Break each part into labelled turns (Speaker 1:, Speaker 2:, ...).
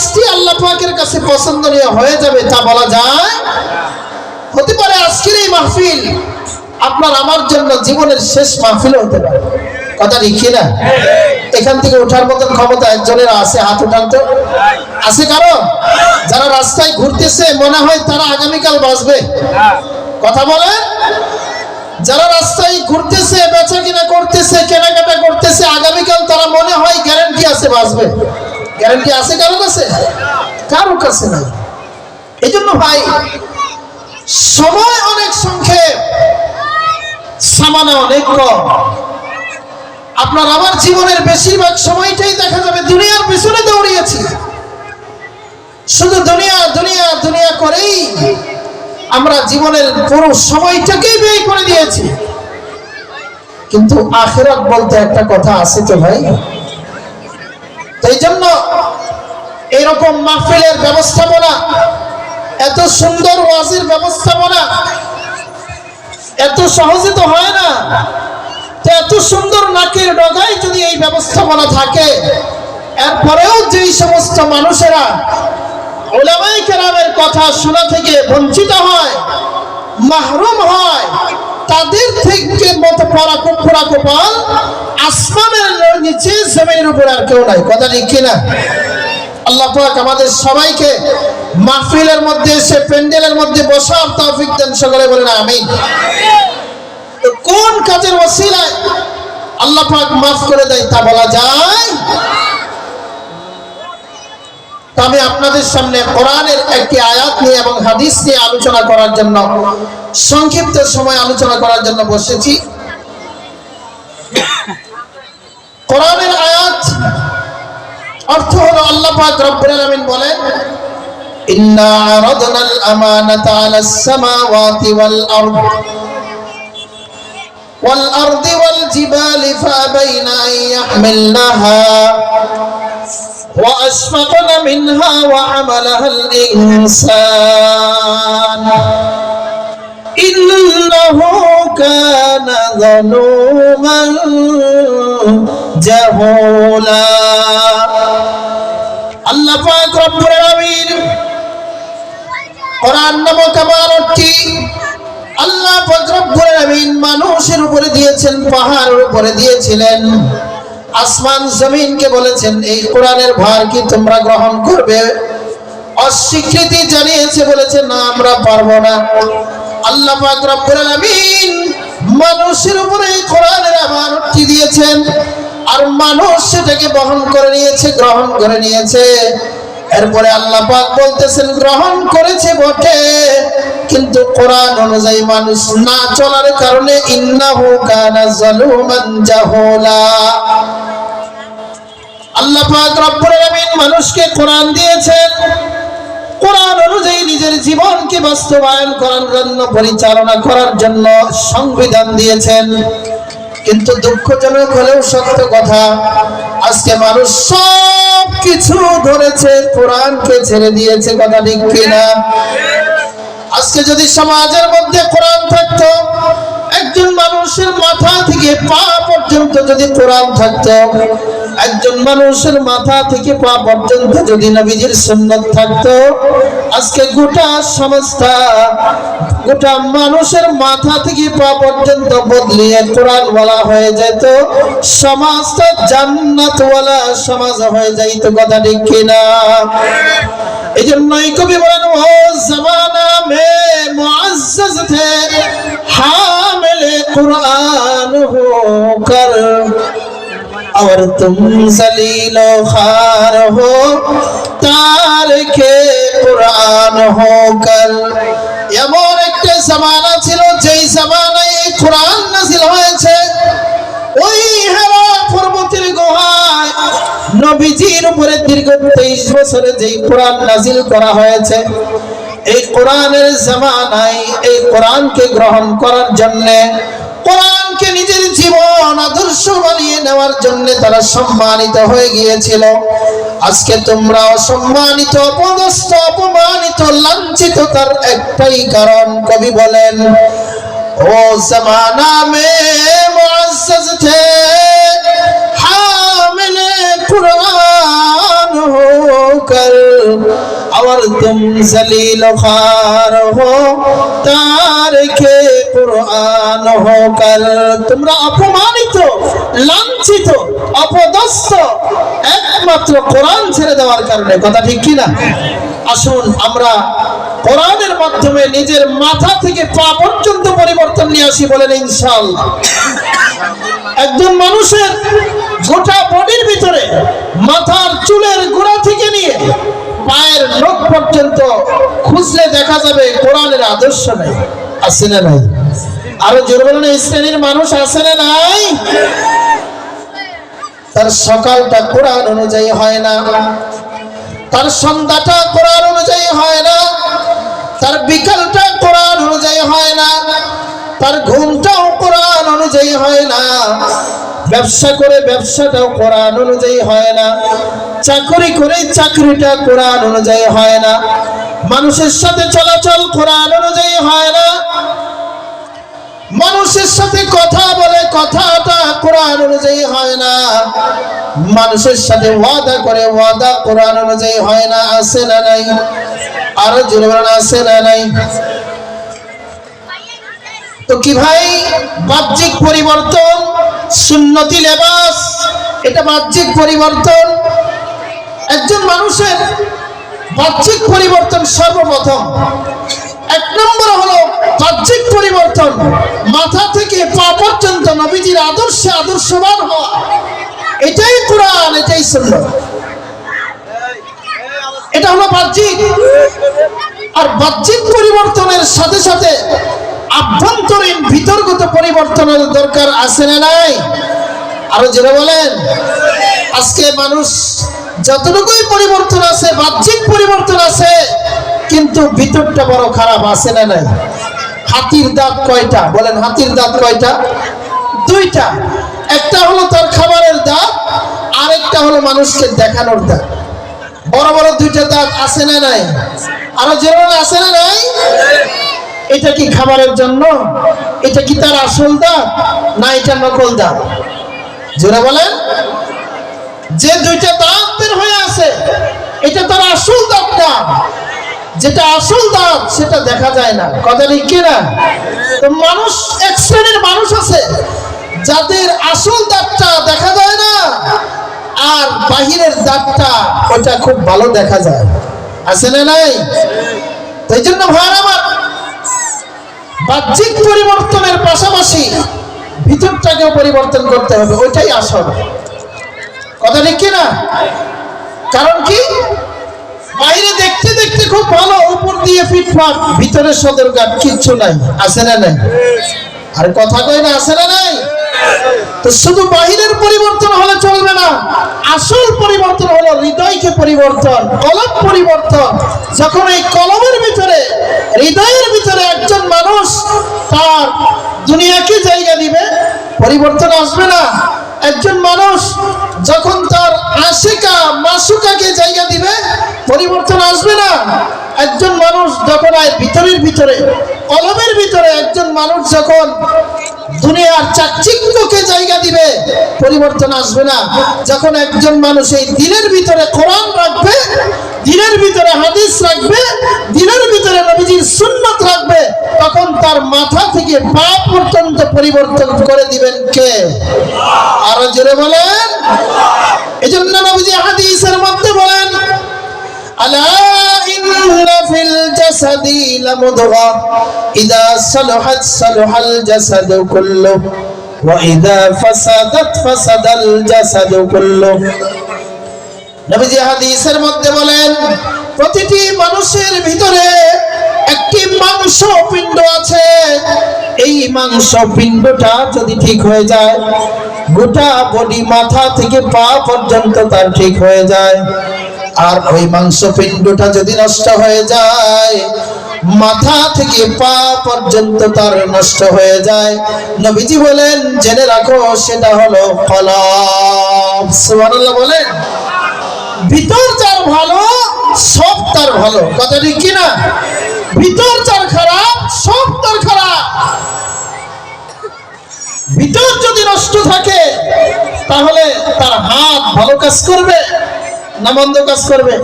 Speaker 1: কাজটি আল্লাহ পাকের কাছে পছন্দনীয় হয়ে যাবে তা বলা যায় হতে পারে আজকের এই মাহফিল আপনার আমার জন্য জীবনের শেষ মাহফিল হতে পারে। কথা লিখি না? এখান থেকে ওঠার মতন ক্ষমতা একজনের আছে, হাত উঠান তো। আছে কারও যারা রাস্তায় ঘুরতেছে, মনে হয় তারা আগামীকাল বাঁচবে। কথা বলে যারা রাস্তায় ঘুরতেছে বেচা কিনা করতেছে, কেনাকাটা করতেছে, আগামীকাল তারা মনে হয় গ্যারান্টি আছে বাঁচবে। গ্যারান্টি আছে কারও কাছে? কারও কাছে নাই। এই জন্য ভাই, সময় অনেক সংক্ষেপ, সামানা অনেক কম। আপনার আমার জীবনের বেশিরভাগ সময়টাই দেখা যাবে দুনিয়ার পিছনে দৌড়িয়েছি। শুধু দুনিয়া দুনিয়া দুনিয়া করেই আমরা জীবনের পুরো সময়টাকেই ব্যয় করে দিয়েছি। কিন্তু আখেরাত বলতে একটা কথা আছে তো ভাই এই জন্য এরকম মাহফিলের ব্যবস্থাপনা, এত সুন্দর ওয়াজির ব্যবস্থাপনা, এত সহজে তো হয় না। তো এত সুন্দর নাকের ডগায় যদি এই ব্যবস্থাপনা থাকে, এরপরেও যেই সমস্ত মানুষেরা ওলামাই কেরামের কথা শোনা থেকে বঞ্চিত হয়, মাহরুম হয় তাদের থেকে মতো পরা পুরা কপাল। আসমানের নিচে জমিনের উপর আর কেউ নাই। কথা লিখি না আল্লাহ পাক আমাদের সবাইকে মাহফিলের মধ্যে এসে প্যান্ডেলের মধ্যে বসার তৌফিক দেন। সকলে আমিন। তো কোন কাজের ওসিলায় আল্লাহ পাক মাফ করে দেয় তা বলা যায়? আমি আপনাদের সামনে কোরআনের একটি আয়াত নিয়ে এবং হাদিস নিয়ে আলোচনা করার জন্য সংক্ষিপ্ত সময় আলোচনা করার জন্য বসেছি কোরআনের আয়াত অর্থ হলো আল্লাহ পাক রব্বুল আলামিন বলেন ইন্না আরাদনা আল আমানাতা আলাস সামাওয়াতি ওয়াল আরদ والأرض والجبال فأبين أن يحملنها وأشفقن منها وحملها الإنسان إنه كان ظلوما جهولا আল্লাহ পাক রব্বুল আলামিন কোরআন নামক আমারটি আল্লাহ পাক রব্বুল আলামিন মানুষের উপরে দিয়েছেন পাহাড়ের উপরে দিয়েছিলেন আসমান জমিনকে বলেছেন, এই কোরআনের ভার কি তোমরা গ্রহণ করবে? অস্বীকৃতি জানিয়েছে, বলেছে, না, আমরা পারব না। আল্লাহ পাক রব্বুল আলামিন মানুষের উপরে এই কোরআনের আমারটি দিয়েছেন আর মানুষ সেটাকে বহন করে নিয়েছে, গ্রহণ করে নিয়েছে। এরপরে আল্লাহ পাক বলতেছেন, গ্রহণ করেছে বটে, কিন্তু কোরআন অনুযায়ী মানুষ না চলার কারণে ইন্নাহু কানা জালুমান জাহুলা। মানুষকে কোরআন দিয়েছেন। অনুযায়ী নিজের জীবনকে বাস্তবায়ন পরিচালনা করার জন্য সংবিধান দিয়েছেন। কিন্তু দুঃখজনক হলেও সত্য কথা, আজকে মানুষ সব কিছু ধরেছে, কোরআনকে ছেড়ে দিয়েছে, কথা ঠিক কিনা? আজকে যদি সমাজের মধ্যে কোরআন থাকতো, একজন মানুষের মাথা থেকে পা পর্যন্ত যদি কোরআন থাকতো একজন মানুষের মাথা থেকে পা পর্যন্ত যদি নবীজির সুন্নত থাকতো, আজকে গোটা সমাজটা, গোটা মানুষের মাথা থেকে পা পর্যন্ত বদলিয়ে কোরআন বলা হয়ে যেত, সমাজটা জান্নাতওয়ালা সমাজ হয়ে যাইতো, কথা ঠিক কিনা? এই জন্যই কবি বলেন, ও জমানা মে মুআজ্জাজ থে, হামিলে কুরআন হোকর और तुम जलील खार हो তারকে কোরআন হোকর এমন একটা জামানা ছিল যেই জামানায় এই কোরআন নাজিল হয়েছে ওই হেরা পর্বতের গুহায় নবীজির উপরে দীর্ঘ তেইশ বছরে যেই কোরআন নাজিল করা হয়েছে এই কোরআনের জামানায় এই কোরআনকে গ্রহণ করার জন্যে কোরআনকে নিজের জীবন আদর্শ বানিয়ে নেওয়ার জন্য তারা সম্মানিত হয়ে গিয়েছিল। আজকে তোমরা অসম্মানিত অপদস্থ, অপমানিত, লাঞ্ছিত তার একটাই কারণ, কবি বলেন, ও জমানা মে মুআজ্জাজ থে حامل قرآن ہو کر اور تم ذلیل خوار ہو তোমরা অপমানিত, লাঞ্ছিত, অপদস্থ, একমাত্র কোরআন ছেড়ে দেওয়ার কারণে, কথা ঠিক কি না আসুন, আমরা কোরআনের মাধ্যমে নিজের মাথা থেকে পা পর্যন্ত পরিবর্তন নিয়ে আসি বলেন ইনশাআল্লাহ। একজন মানুষের গোটা বডির ভিতরে মাথার চুলের গোড়া থেকে নিয়ে পায়ের নখ পর্যন্ত খুঁজলে দেখা যাবে কোরআনের আদর্শ নাই। আছে না নাই? আরও জোর বলেন, এই শ্রেণির মানুষ আছে না নাই? তার সকালটা কোরআন অনুযায়ী হয় না। তার সন্ধ্যাটা কোরআন অনুযায়ী হয় না। তার বিকালটা কোরআন অনুযায়ী হয় না। তার ঘুমটাও কোরআন অনুযায়ী হয় না। ব্যবসা করে ব্যবসাটাও কোরআন অনুযায়ী হয় না। চাকরি করে চাকরিটা কোরআন অনুযায়ী হয় না। মানুষের সাথে চলাচল কোরআন অনুযায়ী হয় না। মানুষের সাথে কথা বলে কথাটা কোরআন অনুযায়ী হয় না। মানুষের সাথে ওয়াদা করে ওয়াদা কোরআন অনুযায়ী হয় না। আছে না নাই? আরও জোরে বলেন, আছে না নাই? তো কি ভাই? বাহ্যিক পরিবর্তন, সুন্নতি লেবাস, এটা বাহ্যিক পরিবর্তন। একজন মানুষের বাহ্যিক পরিবর্তন সর্বপ্রথম। এক নম্বর হলো বাহ্যিক পরিবর্তন, মাথা থেকে পা পর্যন্ত নবীজির আদর্শে আদর্শবান হওয়া। এটাই কোরআন, এটাই সুন্নাত। এটা হলো বাহ্যিক। আর বাহ্যিক পরিবর্তনের সাথে সাথে আভ্যন্তরীণ ভিতরগত পরিবর্তনের দরকার আছে না নাই? আরও যেটা বলেন। আজকে মানুষ যতটুকুই পরিবর্তন আছে, বাহ্যিক পরিবর্তন আছে, কিন্তু ভিতরটা বড় খারাপ আছে না নাই? হাতির দাঁত কয়টা? বলেন, হাতির দাঁত কয়টা? দুইটা। একটা হলো তার খাবারের দাঁত, আরেকটা হলো মানুষকে দেখানোর দাঁত। বড় বড় দুইটা দাঁত আছে না নাই? আরও যেরকম আছে না নাই? এটা কি খাবারের জন্য? এটা কি তার আসল দাঁত? না, এটা নকল দাঁত। জোরে বলেন। যে দুইটা দাঁত বের হয়ে আছে, এটা তার আসল দাঁত না যেটা আসল দাঁত, সেটা দেখা যায় না। কথা ঠিক কিনা তো মানুষ, এক শ্রেণির মানুষ আছে, যাদের আসল দাঁতটা দেখা যায় না, আর বাহিরের দাঁতটা ওটা খুব ভালো দেখা যায়। আছে না নাই? তাই জন্য ভাই আমার বাহ্যিক পরিবর্তনের পাশাপাশি ভিতরটাকেও পরিবর্তন করতে হবে, ওইটাই আসল। কথা ঠিক কিনা কারণ কি? বাইরে দেখতে দেখতে খুব ভালো, উপর দিয়ে ফিটফাট, ভিতরে সদর সদরঘাট কিচ্ছু নাই। আছে না নাই? আর কথা কয় না, আছে না নাই? তো শুধু বাহিরের পরিবর্তন হলে চলবে না, আসল পরিবর্তন হলো হৃদয়কে পরিবর্তন, কলম পরিবর্তন। যখন এই কলমের ভিতরে, হৃদয়ের ভিতরে একজন দুনিয়াকে জায়গা দিবে, পরিবর্তন আসবে না। একজন মানুষ যখন তার আশিকা, মাসুকাকে জায়গা দিবে, পরিবর্তন আসবে না। একজন মানুষ যখন আয় ভিতরের ভিতরে, কলমের ভিতরে, একজন মানুষ যখন দুনিয়ার চাকচিক্যকে জায়গা দিবে, পরিবর্তন আসবে না। যখন একজন মানুষ এই দিনের ভিতরে কোরআন রাখবে, দিনের ভিতরে হাদিস রাখবে, দিনের ভিতরে নবীজির সুন্নত রাখবে, তখন তার মাথা থেকে পা পর্যন্ত পরিবর্তন করে দিবেন কে? আরও জোরে বলেন। এজন্য নবীজি হাদিসের মধ্যে বলেন, আলা في الجسد لمضغة إذا صلحت صلح الجسد كله وإذا فسدت فسد الجسد كله নবীজি হাদিসের মধ্যে বলেন প্রতিটি মানুষের ভিতরে একটি মাংস পিণ্ড আছে এই মাংস পিণ্ডটা যদি ঠিক হয়ে যায় গোটা বডি মাথা থেকে পা পর্যন্ত তার ঠিক হয়ে যায় আর ওই মাংস পিণ্ডটা যদি নষ্ট হয়ে যায়, মাথা থেকে পা পর্যন্ত তার নষ্ট হয়ে যায়। নবীজি বলেন, জেনে রাখো, সেটা হলো সুবহানাল্লাহ বলেন, ভিতর যার ভালো, সব তার ভালো। কথা ঠিক কিনা ভিতর যার খারাপ, সব তার খারাপ। ভিতর যদি নষ্ট থাকে, তাহলে তার হাত ভালো কাজ করবে। না মন্দ কাজ করবে?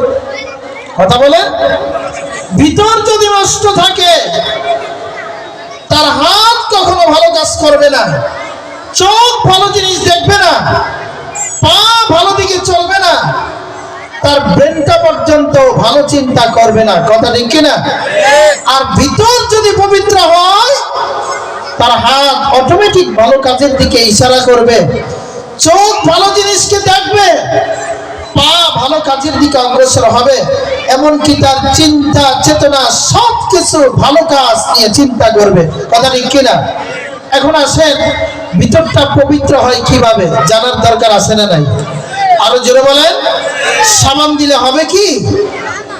Speaker 1: কথা বলে? ভিতর যদি নষ্ট থাকে, তার হাত কখনো ভালো কাজ করবে না। চোখ ভালো জিনিস দেখবে না। পা ভালো দিকে চলবে না। তার ব্রেনটা পর্যন্ত ভালো চিন্তা করবে না। কথা ঠিক কিনা? আর ভিতর যদি পবিত্র হয়, তার হাত অটোমেটিক ভালো কাজের দিকে ইশারা করবে। চোখ ভালো জিনিসকে দেখবে। পা ভালো কাজের দিকে অগ্রসর হবে, এমনকি তার চিন্তা, চেতনা সব কিছু ভালো কাজ নিয়ে চিন্তা করবে। কথা ঠিক কিনা? এখন আসেন, ভিতরটা পবিত্র হয় কীভাবে? জানার দরকার আছে না নাই? আরও জোরে বলেন, সাবান দিলে হবে কি?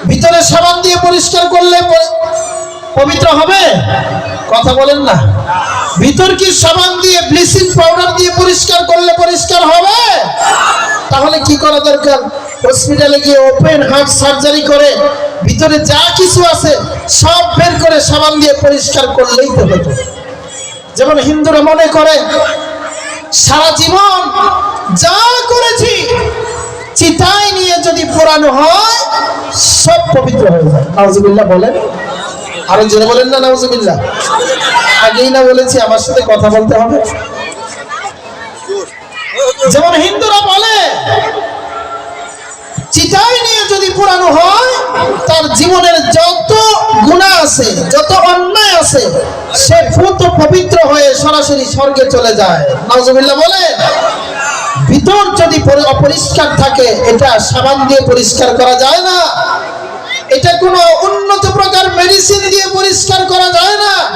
Speaker 1: ভিতরে সাবান দিয়ে পরিষ্কার করলে পবিত্র হবে? কথা বলেন না। ভিতর কি সাবান দিয়ে ব্লিচিং পাউডার দিয়ে পরিষ্কার করলে পরিষ্কার হবে? তাহলে কি করা দরকার? হসপিটালে গিয়ে ওপেন হার্ট সার্জারি করে ভিতরে যা কিছু আছে সব বের করে সাবান দিয়ে পরিষ্কার করলেই তো হতো। যেমন হিন্দুরা মনে করে, সারা জীবন যা করেছি চিতায় নিয়ে যদি পোড়ানো হয়, সব পবিত্র হয়ে যায়। নাউজুবিল্লাহ বলেন। আরও জোরে বলেন না, নাউজুবিল্লাহ। আগেই না বলেছি, আমার সাথে কথা বলতে হবে। যেমন হিন্দুরা বলে, চিতায় নিয়ে যদি পুরানো হয়, তার জীবনের যত গুণা আছে, যত অন্যায় আছে, সে ভূত পবিত্র হয়ে সরাসরি স্বর্গে চলে যায়। নাউজুবিল্লাহ বলে ভিতর যদি পরি- অপরিষ্কার থাকে, এটা সাবান দিয়ে পরিষ্কার করা যায় না। এটা কোনো উন্নত প্রকার মেডিসিন দিয়ে পরিষ্কার করা যায় না।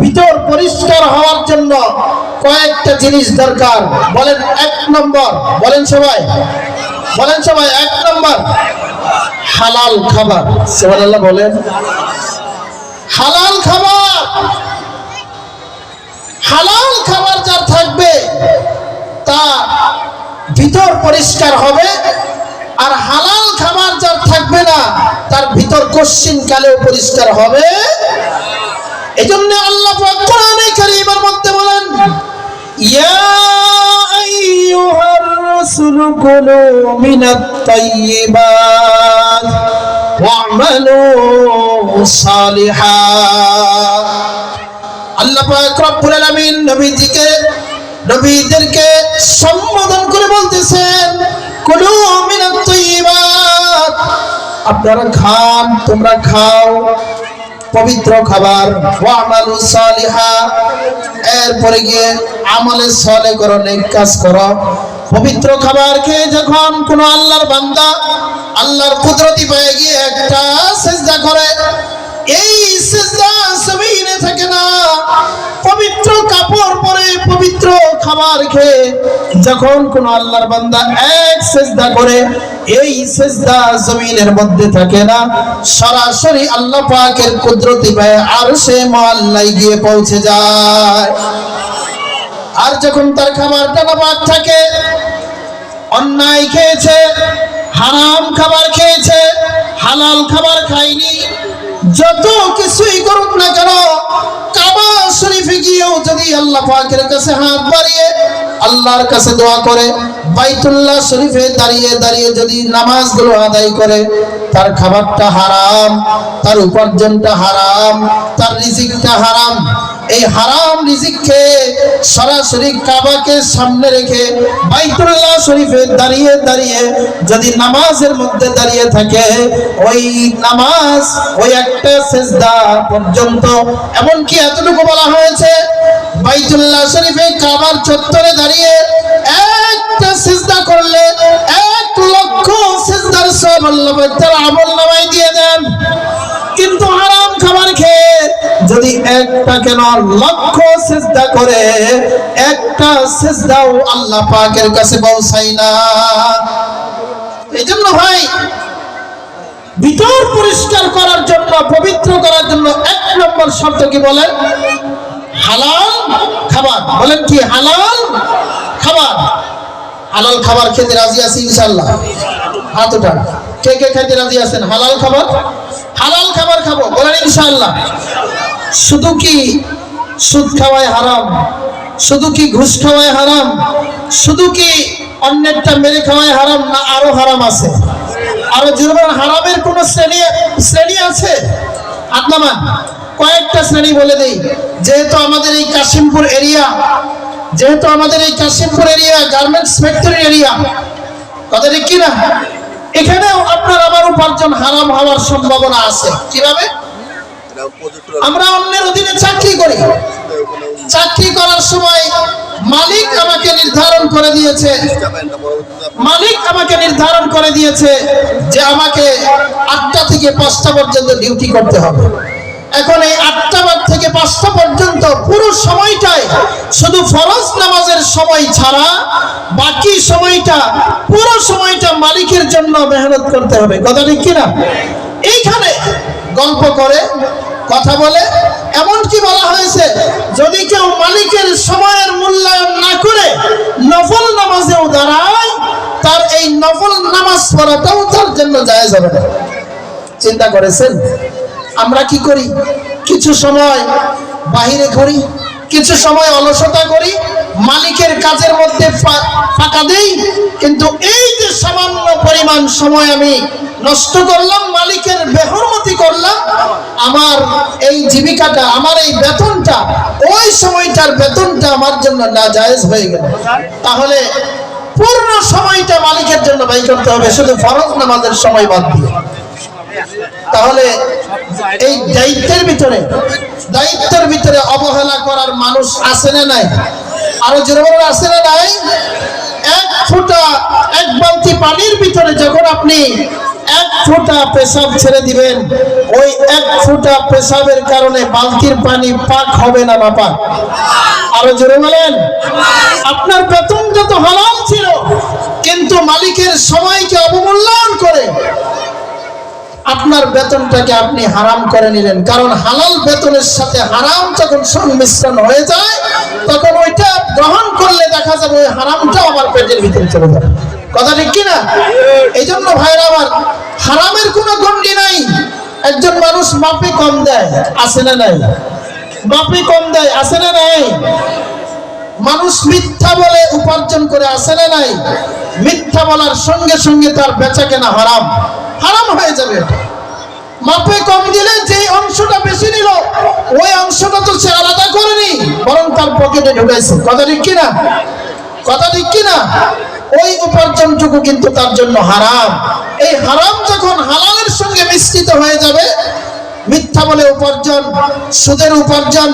Speaker 1: ভিতর পরিষ্কার হওয়ার জন্য কয়েকটা জিনিস দরকার। বলেন এক নম্বর, বলেন সবাই। বলেন সবাই, এক নম্বর, হালাল খাবার। সুবহানাল্লাহ বলেন। হালাল খাবার। হালাল খাবার যার থাকবে তা ভিতর পরিষ্কার হবে, আর হালাল খাবার যার থাকবে না, তার ভিতর কশ্চিন কালেও পরিষ্কার হবে। এই জন্য আল্লাহ কোরআনে কারীমের মধ্যে বলেন, ইয়া আইয়ুহার রাসূল কুলু মিনাত তাইয়্যিবাত ওয়া'মালু সালিহাত আল্লাহ পাক রব্বুল আলামিন নবীজিকে নবীদেরকে সম্বোধন করে বলতেছেন, কুলু মিনাত তাইয়্যিবাত আপনারা খান, তোমরা খাও। পবিত্র খাবার ওয়ামালু সালিহা। এরপরে গিয়ে আমলে সলে করো নেক কাজ করো। পবিত্র খাবার খেয়ে যখন কোন আল্লাহর বান্দা আল্লাহর কুদরতি পেয়ে গিয়ে একটা সেজদা করে, এই সেজদা জমিনে থাকে না। খাবার খেয়ে যখন কোন আল্লাহর বান্দা এক সেজদা করে, এই সেজদা জমিনের মধ্যে থাকে না। সরাসরি আল্লাহ পাকের কুদরতি পায় আর সে মহল্লায় গিয়ে পৌঁছে যায়। আর যখন তার খাবারটা নাপাক থাকে, অন্যায় খেয়েছে, হারাম খাবার খেয়েছে, হালাল খাবার খায়নি যত কিছুই করুক না কেন, কাবা শরীফে গিয়েও যদি আল্লাহ পাকের কাছে হাত বাড়িয়ে আল্লাহর কাছে দোয়া করে, বাইতুল্লাহ শরীফে দাঁড়িয়ে দাঁড়িয়ে যদি নামাজগুলো আদায় করে, তার খাবারটা হারাম, তার উপার্জনটা হারাম, তার রিজিকটা হারাম এই হারাম রিজিক খেয়ে সরাসরি কাবাকে সামনে রেখে বাইতুল্লাহ শরীফে দাঁড়িয়ে দাঁড়িয়ে যদি নামাজের মধ্যে দাঁড়িয়ে থাকে, ওই নামাজ, ওই একটা সেজদা পর্যন্ত। এমনকি এতটুকু বলা হয়েছে, বাইতুল্লাহ শরীফে কাবার চত্বরে দাঁড়িয়ে একটা সিজদা করলে এক লক্ষ সিজদার সব আল্লাহ আমল নামায় দিয়ে দেন। কিন্তু হারাম একটা কেন লক্ষ সিজদা করে, একটা সিজদাও আল্লাহ পাকের কাছে পৌঁছায় না। এই ভাই ভিতর পরিষ্কার করার জন্য, পবিত্র করার জন্য এক নম্বর শর্ত কি বলেন? হালাল খাবার। বলেন কি? হালাল খাবার। হালাল খাবার খেতে রাজি আছি ইনশাল্লাহ হাত উঠান। কে কে খেতে রাজি আছেন? হালাল খাবার? হালাল খাবার খাব। বলেন ইনশাল্লাহ শুধু কি সুদ খাওয়ায় হারাম? শুধু কি ঘুষ খাওয়ায় হারাম? শুধু কি অন্যেরটা মেরে খাওয়ায় হারাম না আরও হারাম আছে? আরও জুরমান হারামের কোন শ্রেণি শ্রেণি আছে? আদনামান কয়েকটা শ্রেণি বলে দেই। যেহেতু আমাদের এই কাশিমপুর এরিয়া, যেহেতু আমাদের এই Kashimpur area, garments factory area, কথা ঠিক কিনা? এখানেও আপনার আমার উপার্জন হারাম হওয়ার সম্ভাবনা আছে। কীভাবে? আমরা অন্যের অধীনে চাকরি করি। চাকরি করার সময় মালিক আমাকে নির্ধারণ করে দিয়েছে। মালিক আমাকে নির্ধারণ করে দিয়েছে যে আমাকে আটটা থেকে পাঁচটা পর্যন্ত ডিউটি করতে হবে। এখন এই আটটা বার থেকে পাঁচটা পর্যন্ত পুরো সময়টাই শুধু ফরজ নামাজের সময় ছাড়া বাকি সময়টা পুরো সময়টা মালিকের জন্য মেহনত করতে হবে। কথা ঠিক কিনা? এইখানে গল্প করে, কথা বলে। এমনকি বলা হয়েছে, যদি কেউ মালিকের সময়ের মূল্যায়ন না করে নফল নামাজেও দাঁড়ায়, তার এই নফল নামাজ পড়াটাও তার জন্য জায়েজ যাবে না। চিন্তা করেছেন? আমরা কি করি? কিছু সময় বাহিরে করি কিছু সময় অলসতা করি, মালিকের কাজের মধ্যে ফাঁকা দেই, কিন্তু এই যে সামান্য পরিমাণ সময় আমি নষ্ট করলাম, মালিকের বেহরমতি করলাম, আমার এই জীবিকাটা, আমার এই বেতনটা, ওই সময়টার বেতনটা আমার জন্য না জায়েজ হয়ে গেল। তাহলে পূর্ণ সময়টা মালিকের জন্য ব্যয় করতে হবে, শুধু ফরজ নামাজের সময় বাদ দিয়ে। তাহলে এই দায়িত্বের ভিতরে দায়িত্বের ভিতরে অবহেলা করার মানুষ আছে না নাই? আরও জোরে বলুন, আছে না নাই? এক ফোঁটা, এক বালতি পানির ভিতরে যখন আপনি ফোঁটা পেশাব ছেড়ে দিবেন। ওই এক ফোঁটা পেশাবের কারণে বালতির পানি পাক হবে না না পাক আরও জোরে বলেন। আপনার বেতন যত হালাল ছিল, কিন্তু মালিকের সময়কে অবমূল্যায়ন করে আপনার বেতনটাকে আপনি হারাম করে নিলেন। কারণ হালাল বেতনের সাথে হারাম যখন সংমিশ্রণ হয়ে যায়, তখন ওইটা গ্রহণ করলে দেখা যাবে ওই হারামটা আমার পেটের ভিতরে চলে যাবে কথা ঠিক কিনা? এই জন্য ভাইরা আমার, হারামের কোনো গন্ডি নাই। একজন মানুষ মাপে কম দেয় আসে না নাই? মাপে কম দেয় আসে না নাই? মানুষ মিথ্যা বলে উপার্জন করে আসে না নাই? মিথ্যা বলার সঙ্গে সঙ্গে তার বেচা কেনা হারাম। হারাম হয়ে যাবে। মাপে কম দিলে যে অংশটা বেশি নিল, ওই অংশটা তো সে আলাদা করেনি, বরং তার পকেটে ঢুকাইছে কথা ঠিক কিনা? কথা ঠিক কিনা? ওই উপার্জনটুকু কিন্তু তার জন্য হারাম। এই হারাম যখন হালালের সঙ্গে মিশ্রিত হয়ে যাবে, মিথ্যা বলে উপার্জন, সুদের উপার্জন,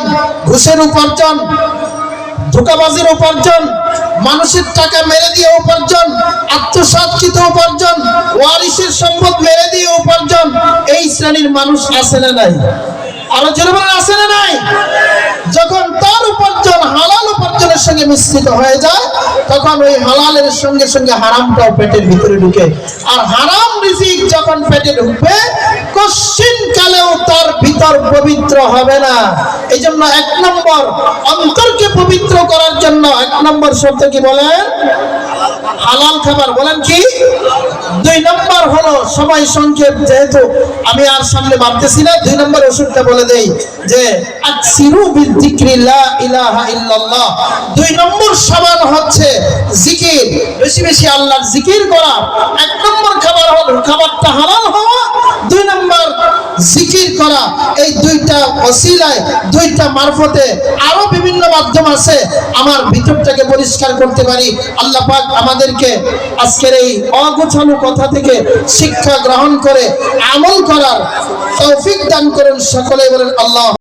Speaker 1: ঘুষের উপার্জন, ধোকাবাজির উপার্জন, মানুষের টাকা মেরে দিয়ে উপার্জন, আত্মসাৎকৃত উপার্জন, ওয়ারিসের সম্পদ মেরে দিয়ে উপার্জন, এই শ্রেণির মানুষ আছে না নাই? আরও জনগণ আছে না নাই? যখন তার উপার্জন হালাল উপার্জনের সঙ্গে মিশ্রিত হয়ে যায়, তখন ওই হালালের সঙ্গে সঙ্গে হারামটাও পেটের ভিতরে ঢুকে। আর হারাম রিজিক যখন পেটে ঢুকবে, কশ্চিন কালেও তার ভিতর পবিত্র হবে না। এই জন্য এক নম্বর, অন্তরকে পবিত্র করার জন্য এক নম্বর শব্দ কি বলেন? হালাল খাবার বলেন কি? দুই নম্বর হলো সংক্ষেপ, যেহেতু আমি আর সামনে না, দুই নম্বর ওষুধটা বলে দেই যে দুই নম্বর সাবান হচ্ছে জিকির, বেশি বেশি আল্লাহর জিকির করা। এক নম্বর খাবার হল, খাবারটা হালাল হওয়া। দুই নম্বর জিকির করা, এই দুইটা অসিলায় দুইটা মারফতে আরও বিভিন্ন মাধ্যম আছে। আমার ভিতরটাকে পরিষ্কার করতে পারি। আল্লাহ পাক আমাদেরকে আজকের এই অগোছালো কথা থেকে শিক্ষা গ্রহণ করে আমল করার তৌফিক দান করুন সকলে বলেন আল্লাহ।